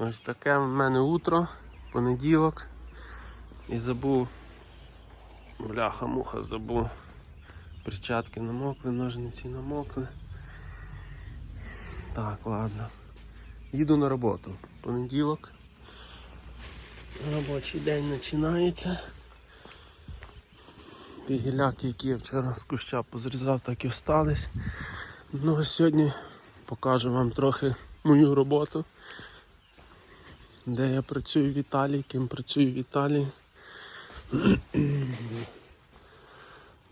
Ось таке в мене утро, понеділок. І забув. Бляха-муха забув. Перчатки намокли, ножниці намокли. Так, ладно. Їду на роботу. Понеділок. Робочий день починається. Ті гіляки, які я вчора з куща позрізав, так і остались. Ну а сьогодні покажу вам трохи мою роботу. Де я працюю в Італії, ким працюю в Італії.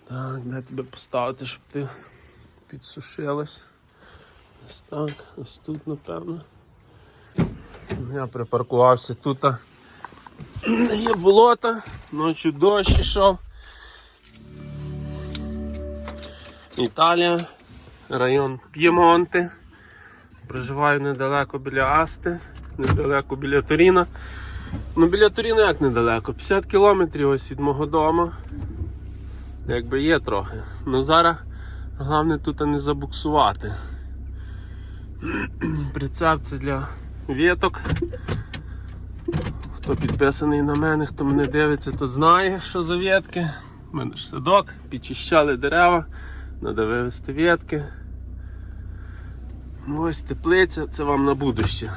Так, де тебе поставити, щоб ти підсушилась. Ось так, ось тут, напевно. Я припаркувався тут. Є болото, ночі дощ йшов. Італія, район П'ємонте. Проживаю недалеко біля Асти, недалеко біля Торіна. Ну біля Торіна як недалеко? 50 кілометрів ось від мого дому. Якби є трохи. Ну зараз головне тут не забуксувати. Прицеп це для віток. Хто підписаний на мене, хто мене дивиться, то знає, що за ветки. У мене ж садок, підчищали дерева, треба вивезти ветки. Ну, Ось теплиця, це вам на будуще.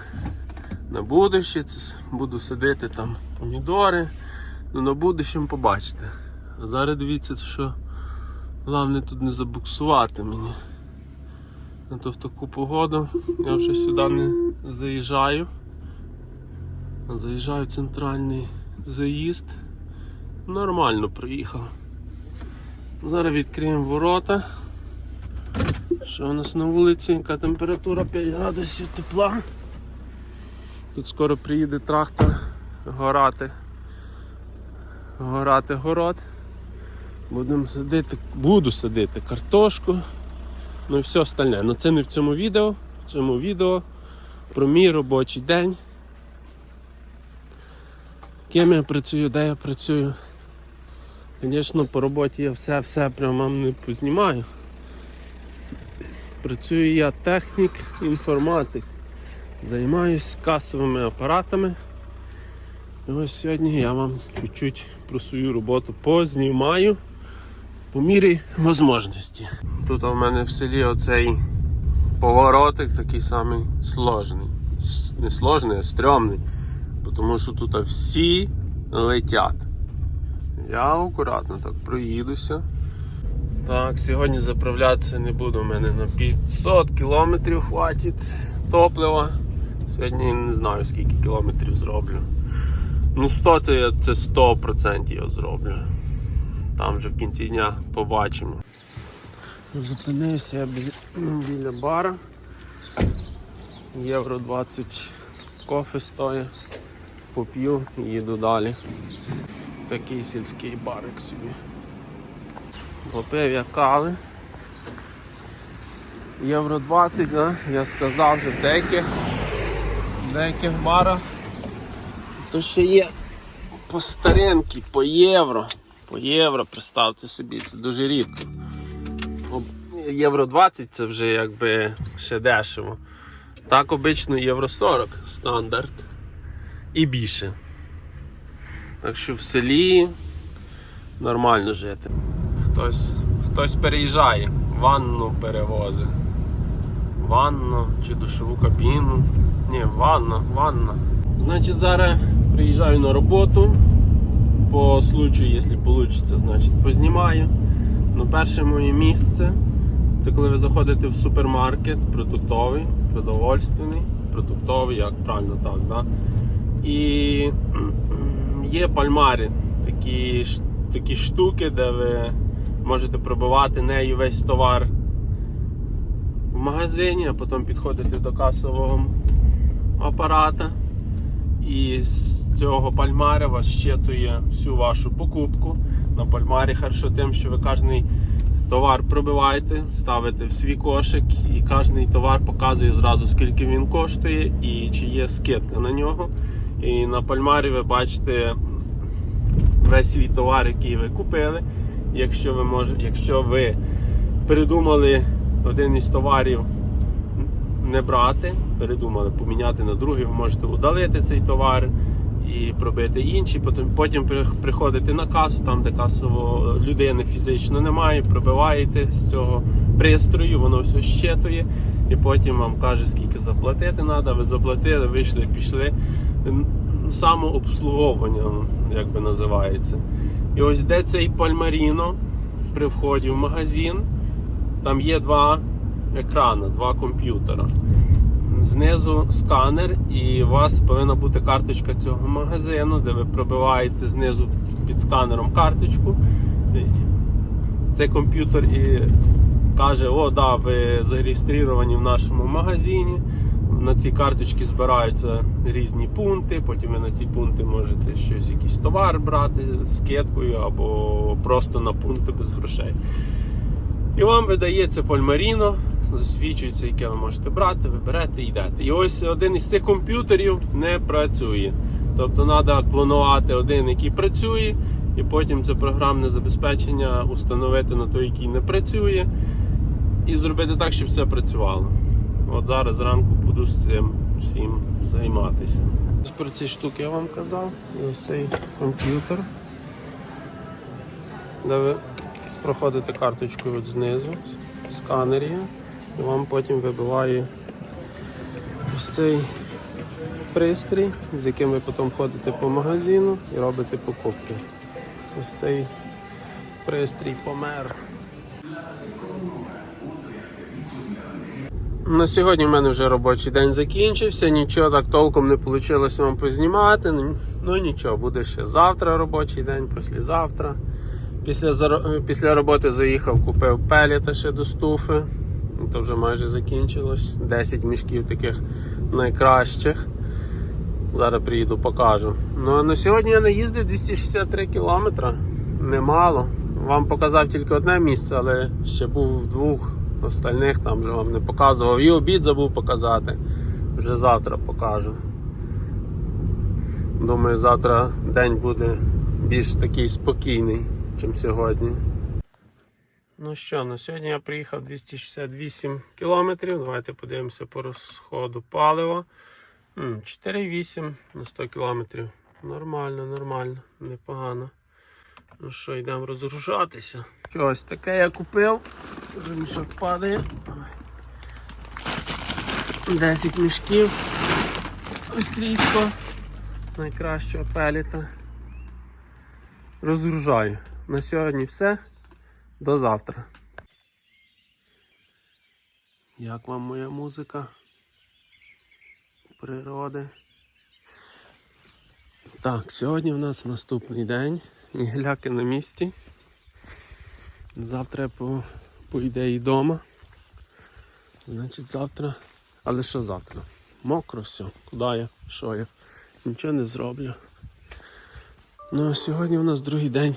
На будуще це буду садити там помідори. Ну на будущем побачите. А зараз дивіться, що головне тут не забуксувати мені. А то в таку погоду я вже сюди не заїжджаю. А Заїжджаю в центральний заїзд. Нормально проїхав. Зараз відкриємо ворота. Що у нас на вулиці? Яка температура 5 градусів тепла. Тут скоро приїде трактор горати. Горати город. Будемо садити, буду садити картошку. Ну і все остальне. Ну це не в цьому відео. В цьому відео про мій робочий день. Ким я працюю, де я працюю. Звісно, по роботі я все-все прямо не познімаю. Працюю я технік, інформатик. Займаюсь касовими апаратами. І ось сьогодні я вам чуть-чуть про свою роботу познімаю по мірі можливості. Тут у мене в селі оцей поворотик такий самий сложний. Не сложний, а стрьомний. Тому що тут всі летять. Я акуратно так проїдуся. Так, сьогодні заправлятися не буду. У мене на 500 кілометрів хватить топлива. Сьогодні не знаю скільки кілометрів зроблю. Ну 100 це, це 100% я зроблю. Там вже в кінці дня побачимо. Зупинився я біля, біля бара. Євро 20 кофе стоїть. Поп'ю і їду далі. Такий сільський барик собі. Попив я кави. Євро 20, да? я сказав вже в деяких, в деяких барах. То ще є по старинки, по євро. По євро, представте собі, це дуже рідко. Євро 20 це вже якби ще дешево. Так обично євро 40 стандарт і більше. Так що в селі нормально жити. Хтось, хтось переїжджає, ванну перевозить. Ванну чи душову кабіну. Ні, ванна, ванна. Значить, зараз приїжджаю на роботу. По случаю, якщо вийде, значить познімаю. Ну, перше моє місце це коли ви заходите в супермаркет, продуктовий, продовольственний, продуктовий, як правильно так, да? І є пальмари, такі, такі штуки, де ви можете пробивати нею весь товар в магазині, а потім підходити до касового апарата. І з цього пальмари вас щитує всю вашу покупку. На пальмарі хорошо тим, що ви кожний товар пробиваєте, ставите в свій кошик, і кожний товар показує зразу, скільки він коштує і чи є скидка на нього. І на пальмарі ви бачите весь свій товар, який ви купили. Якщо ви може, якщо ви придумали один із товарів не брати, передумали поміняти на другий, ви можете удалити цей товар і пробити інший. Потім, потім при- приходите на касу, там де касово людини фізично немає, пробиваєте з цього пристрою, воно все щитує, і потім вам каже, скільки заплатити треба. Ви заплатили, вийшли, пішли. Самообслуговування, як би називається. І ось де цей пальмаріно при вході в магазин. Там є два екрани, два комп'ютера. Знизу сканер, і у вас повинна бути карточка цього магазину, де ви пробиваєте знизу під сканером карточку. Цей комп'ютер і каже: О, да, ви зареєстровані в нашому магазині. На ці карточки збираються різні пункти. Потім ви на ці пункти можете щось, якийсь товар брати з скидкою або просто на пункти без грошей. І вам видається пальмаріно, засвідчується, яке ви можете брати, ви берете і йдете. І ось один із цих комп'ютерів не працює. Тобто треба клонувати один, який працює, і потім це програмне забезпечення установити на той, який не працює, і зробити так, щоб це працювало. От зараз зранку буду з цим всім займатися. Ось про ці штуки я вам казав. І ось цей комп'ютер, де ви проходите карточкою от знизу, сканер є, і вам потім вибиває ось цей пристрій, з яким ви потім ходите по магазину і робите покупки. Ось цей пристрій помер. На сьогодні в мене вже робочий день закінчився, нічого так толком не вийшло вам познімати. Ну, Ну нічого, буде ще завтра робочий день, післязавтра. Після, заро- після роботи заїхав, купив пеліта ще до стуфи. То вже майже закінчилось. 10 мішків таких найкращих. Зараз приїду, покажу. Ну а на сьогодні я наїздив 263 кілометри. Немало. Вам показав тільки одне місце, але ще був в двох остальних, там вже вам не показував. І обід забув показати. Вже завтра покажу. Думаю, завтра день буде більш такий спокійний, ніж сьогодні. Ну що, на сьогодні я приїхав 268 кілометрів. Давайте подивимося по розходу палива. М, 4,8 на 100 кілометрів. Нормально, нормально, непогано. Ну що, йдемо розгружатися. Ось таке я купив. Вже мішок падає. 10 мішків. Австрійського. Найкращого пеліта. Розгружаю. На сьогодні все. До завтра. Як вам моя музика? Природи. Так, сьогодні в нас наступний день. І Гляки на місці. Завтра я по, по ідеї вдома. Значить, завтра. Але що завтра? Мокро все. Куди я? Що я? Нічого не зроблю. Ну а сьогодні у нас другий день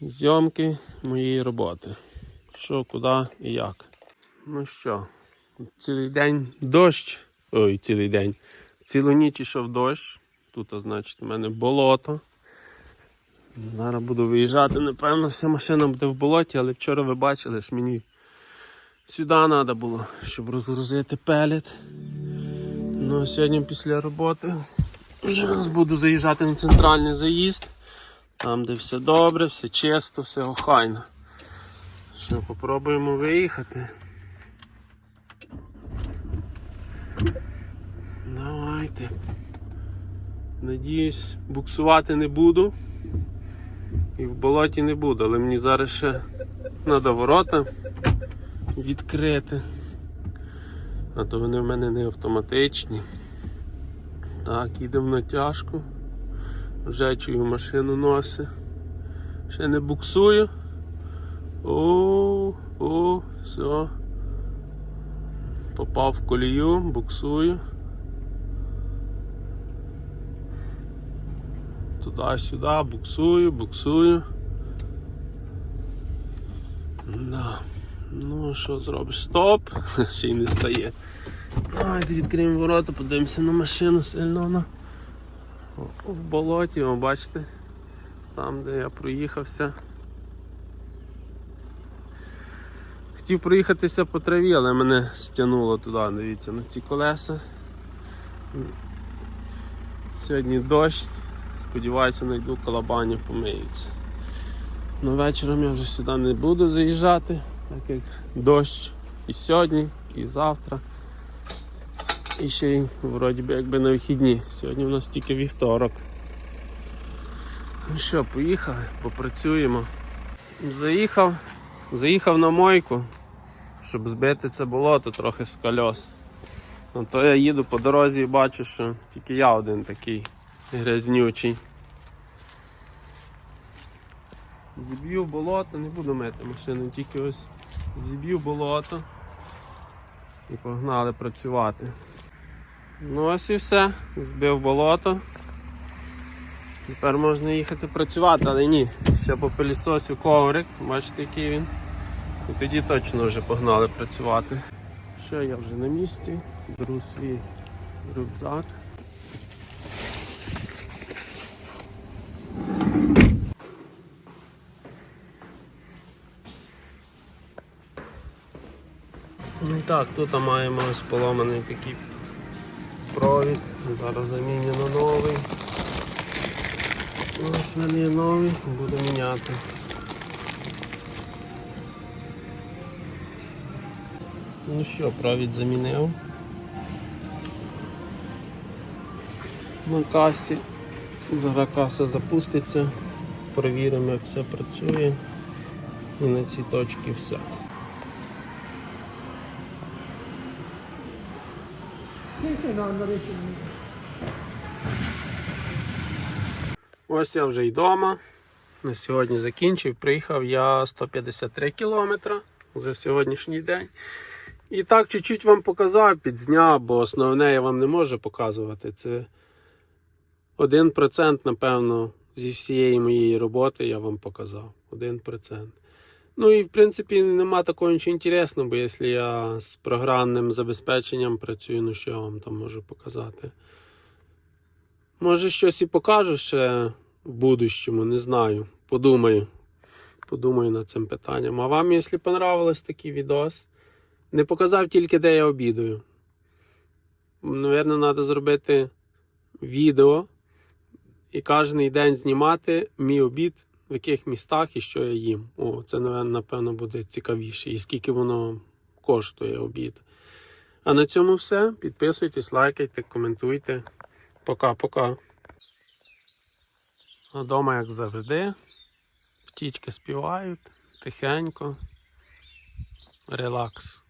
зйомки моєї роботи. Що, куди і як. Ну що, цілий день дощ. Ой, цілий день. Цілу ніч ішов дощ. Тут, значить, у мене болото. Зараз буду виїжджати, напевно, вся машина буде в болоті, але вчора ви бачили, що мені сюди треба було, щоб розгрузити пелет. Ну, а сьогодні після роботи вже буду заїжджати на центральний заїзд. Там, де все добре, все чисто, все охайно. Що, попробуємо виїхати. Давайте. Надіюсь, буксувати не буду. І в болоті не буду, але мені зараз ще треба ворота відкрити. А то вони в мене не автоматичні. Так, їдемо на тяжку. Вже чую машину носи. Ще не буксую. О, о, все. Попав в колію, буксую. Туди-сюди, буксую, буксую. Да. Ну, що зробиш? Стоп! Ще й не стає. Давайте відкриємо ворота, подивимося на машину сильно в болоті, ви бачите, там де я проїхався. Хотів проїхатися по траві, але мене стягнуло туди, дивіться, на ці колеса. Сьогодні дощ. Сподіваюся, знайду колобані, помиються. Ну вечором я вже сюди не буду заїжджати, так як дощ і сьогодні, і завтра. І ще й вроді би якби на вихідні. Сьогодні у нас тільки вівторок. Ну що, поїхали, попрацюємо. Заїхав, заїхав на мойку, щоб збити це болото трохи з кольос. Ну, то я їду по дорозі і бачу, що тільки я один такий грязнючий. Зіб'ю болото, не буду мити машину, тільки ось зіб'ю болото і погнали працювати. Ну ось і все, збив болото. Тепер можна їхати працювати, але ні, ще по пилісосю коврик, бачите, який він. І тоді точно вже погнали працювати. Що я вже на місці, беру свій рюкзак. Ну так, тут маємо ось поломаний такий провід. Зараз заміню на новий. Ось мене є новий, буду міняти. Ну що, провід замінив. На касті. Зараз каса запуститься. Перевіримо, як все працює. І на цій точці все. Ось я вже й вдома. На сьогодні закінчив. Приїхав я 153 кілометри за сьогоднішній день. І так чуть-чуть вам показав, підзняв, бо основне я вам не можу показувати. Це 1%, напевно, зі всієї моєї роботи я вам показав. 1%. Ну і в принципі нема такого нічого інтересного, бо якщо я з програмним забезпеченням працюю, ну що я вам там можу показати. Може щось і покажу ще в будущому, не знаю. Подумаю. Подумаю над цим питанням. А вам, якщо понравилось такий відос, не показав тільки, де я обідаю. Навірно, треба зробити відео і кожен день знімати мій обід, в яких містах і що я їм. О, це, напевно, буде цікавіше. І скільки воно коштує обід. А на цьому все. Підписуйтесь, лайкайте, коментуйте. Пока-пока. А Дома, як завжди, птічки співають тихенько. Релакс.